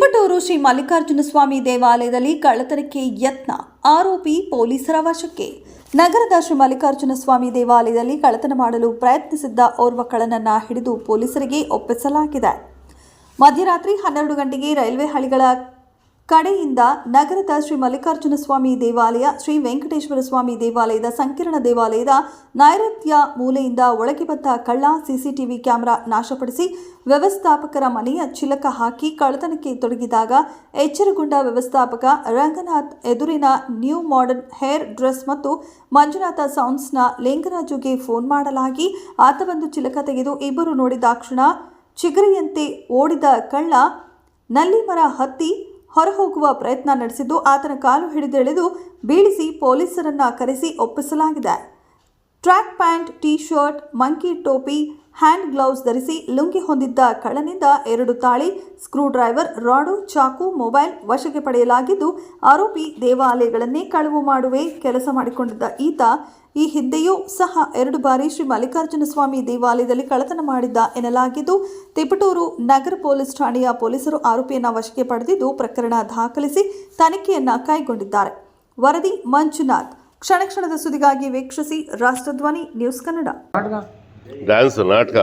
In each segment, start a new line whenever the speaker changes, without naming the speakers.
ತಿಪಟೂರು ಶ್ರೀ ಮಲ್ಲಿಕಾರ್ಜುನ ಸ್ವಾಮಿ ದೇವಾಲಯದಲ್ಲಿ ಕಳ್ಳತನಕ್ಕೆ ಯತ್ನ. ಆರೋಪಿ ಪೊಲೀಸರ ವಶಕ್ಕೆ. ನಗರದ ಶ್ರೀ ಮಲ್ಲಿಕಾರ್ಜುನ ಸ್ವಾಮಿ ದೇವಾಲಯದಲ್ಲಿ ಕಳ್ಳತನ ಮಾಡಲು ಪ್ರಯತ್ನಿಸಿದ್ದ ಓರ್ವ ಕಳ್ಳನನ್ನ ಹಿಡಿದು ಪೊಲೀಸರಿಗೆ ಒಪ್ಪಿಸಲಾಗಿದೆ. ಮಧ್ಯರಾತ್ರಿ ಹನ್ನೆರಡು ಗಂಟೆಗೆ ರೈಲ್ವೆ ಹಳಿಗಳ ಕಡೆಯಿಂದ ನಗರದ ಶ್ರೀ ಮಲ್ಲಿಕಾರ್ಜುನ ಸ್ವಾಮಿ ದೇವಾಲಯ, ಶ್ರೀ ವೆಂಕಟೇಶ್ವರ ಸ್ವಾಮಿ ದೇವಾಲಯದ ಸಂಕೀರ್ಣ ದೇವಾಲಯದ ನೈಋತ್ಯ ಮೂಲೆಯಿಂದ ಒಳಗೆ ಬಂದ ಕಳ್ಳ ಸಿಸಿಟಿವಿ ಕ್ಯಾಮೆರಾ ನಾಶಪಡಿಸಿ ವ್ಯವಸ್ಥಾಪಕರ ಮನೆಯ ಚಿಲಕ ಹಾಕಿ ಕಳ್ಳತನಕ್ಕೆ ತೊಡಗಿದಾಗ ಎಚ್ಚರಗೊಂಡ ವ್ಯವಸ್ಥಾಪಕ ರಂಗನಾಥ್ ಎದುರಿನ ನ್ಯೂ ಮಾಡರ್ನ್ ಹೇರ್ ಡ್ರೆಸ್ ಮತ್ತು ಮಂಜುನಾಥ ಸೌಂಡ್ಸ್ನ ಲಿಂಗರಾಜುಗೆ ಫೋನ್ ಮಾಡಲಾಗಿ ಆತ ಬಂದು ಚಿಲಕ ತೆಗೆದು ಇಬ್ಬರು ನೋಡಿದಾಕ್ಷಣ ಚಿಗರಿಯಂತೆ ಓಡಿದ ಕಳ್ಳ, ನಲ್ಲಿ ಮರ ಹತ್ತಿ ಹೊರಹೋಗುವ ಪ್ರಯತ್ನ ನಡೆಸಿದ್ದು, ಆತನ ಕಾಲು ಹಿಡಿದೆಳೆದು ಬೀಳಿಸಿ ಪೊಲೀಸರನ್ನ ಕರೆಸಿ ಒಪ್ಪಿಸಲಾಗಿದೆ. Track pant T shirt monkey ಟೋಪಿ ಹ್ಯಾಂಡ್ ಗ್ಲೌಸ್ ಧರಿಸಿ ಲುಂಗಿ ಹೊಂದಿದ್ದ ಕಳ್ಳನಿಂದ ಎರಡು ತಾಳಿ ಸ್ಕ್ರೂ ಡ್ರೈವರ್ ರಾಡು, ಚಾಕು, ಮೊಬೈಲ್ ವಶಕ್ಕೆ ಪಡೆಯಲಾಗಿದ್ದು, ಆರೋಪಿ ದೇವಾಲಯಗಳನ್ನೇ ಕಳವು ಮಾಡುವೆ ಕೆಲಸ ಮಾಡಿಕೊಂಡಿದ್ದ ಈತ. ಈ ಹಿಂದೆಯೂ ಸಹ ಎರಡು ಬಾರಿ ಶ್ರೀ ಮಲ್ಲಿಕಾರ್ಜುನ ಸ್ವಾಮಿ ದೇವಾಲಯದಲ್ಲಿ ಕಳ್ಳತನ ಮಾಡಿದ್ದ ಎನ್ನಲಾಗಿದ್ದು, ತಿಪಟೂರು ನಗರ ಪೊಲೀಸ್ ಠಾಣೆಯ ಪೊಲೀಸರು ಆರೋಪಿಯನ್ನು ವಶಕ್ಕೆ ಪಡೆದಿದ್ದು ಪ್ರಕರಣ ದಾಖಲಿಸಿ ತನಿಖೆಯನ್ನ ಕೈಗೊಂಡಿದ್ದಾರೆ. ವರದಿ ಮಂಜುನಾಥ್. ಕ್ಷಣ ಕ್ಷಣದ ಸುದ್ದಿಗಾಗಿ ವೀಕ್ಷಿಸಿ ರಾಷ್ಟ್ರಧ್ವನಿ ನ್ಯೂಸ್ ಕನ್ನಡ.
ಡ್ಯಾನ್ಸ್ ನಾಟಕ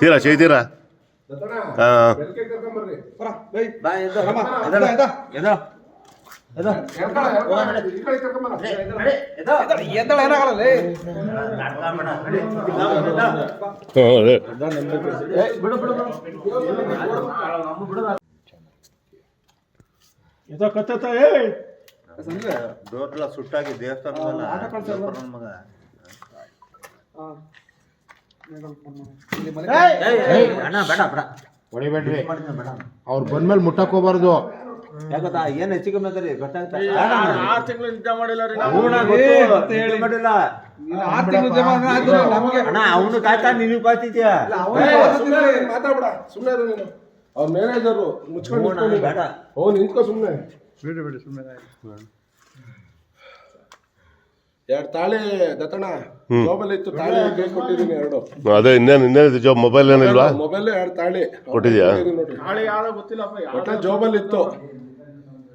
ತೀರಾ ಚೈತೀರಾ
ಬಿಡು
ಹಾಂ
ಬೆಳಗ್ಗೆ ಕರ್ಕೊಂಬರ್ರಿ.
ಬಾ
ಕತ್ತತ
ಏ ಅಂದ್ರೆ
ಡೋರ್ಲ ಸುಟ್ಟಾಗಿ ದೇವಸ್ಥಾನದಲ್ಲ ನನ್ನ ಮಗ.
ಅಣ್ಣ ಬೇಡ ಬೇಡ.
ಹೊಡಿಬೇಡ್ರಿ.
ಮಾಡಿದ್ನ ಬೇಡ.
ಅವ್ರು ಬಂದ್ಮೇಲೆ ಮುಟ್ಟಕ್ ಹೋಗ್ಬಾರ್ದು
ಯಾಕತ್ತಾ ಏನ್ ಹೆಚ್ಚು ಕಮ್ಮಿ ಆತರಿ ಗೊತ್ತಾಗ್ತಾ ಹೂಣ ಗೊತ್ತು, ನಿದ್ದೆ ಮಾಡಿಲ್ಲ. ಅಣ್ಣ ಅವನು ಕಾಯ್ತಾ ನೀನು ಕಾಯ್ತಿದ್ಯಾ
ಮಾತಾಡ್ಬೇಡ ಸುಮ್ನೆ ನೀನು. ಅವ್ರ ಮ್ಯಾನೇಜರು ಮುಚ್ಕೊಂಡು
ಹ್ಞೂ,
ಓ ನೀನು.
ಬೇಡ.
ಬಿಡಿ ಬಿಡಿ ಸುಮ್ನೆ ಎರಡು ತಾಳೆ ದತ್ತಣ್ಣ? ಮೊಬೈಲ್ ಇತ್ತು ತಾಳೆ ಕೈ ಕೊಟ್ಟಿದ್ದೀನಿ ಎರಡು.
ಅದೇ ಇನ್ನೇನು ಇನ್ನೇನು ಜಾಬ್ ಮೊಬೈಲ್ ಏನಿಲ್ವಾ?
ಮೊಬೈಲ್ ಎರಡು ತಾಳಿ?
ಕೊಟ್ಟಿದ್ಯಾ?
ಕೊಟ್ಟಿದ್ದೀನಿ ನೋಡ್ರಿ ಒಟ್ಟ ಜೋಬಲ್ ಇತ್ತು.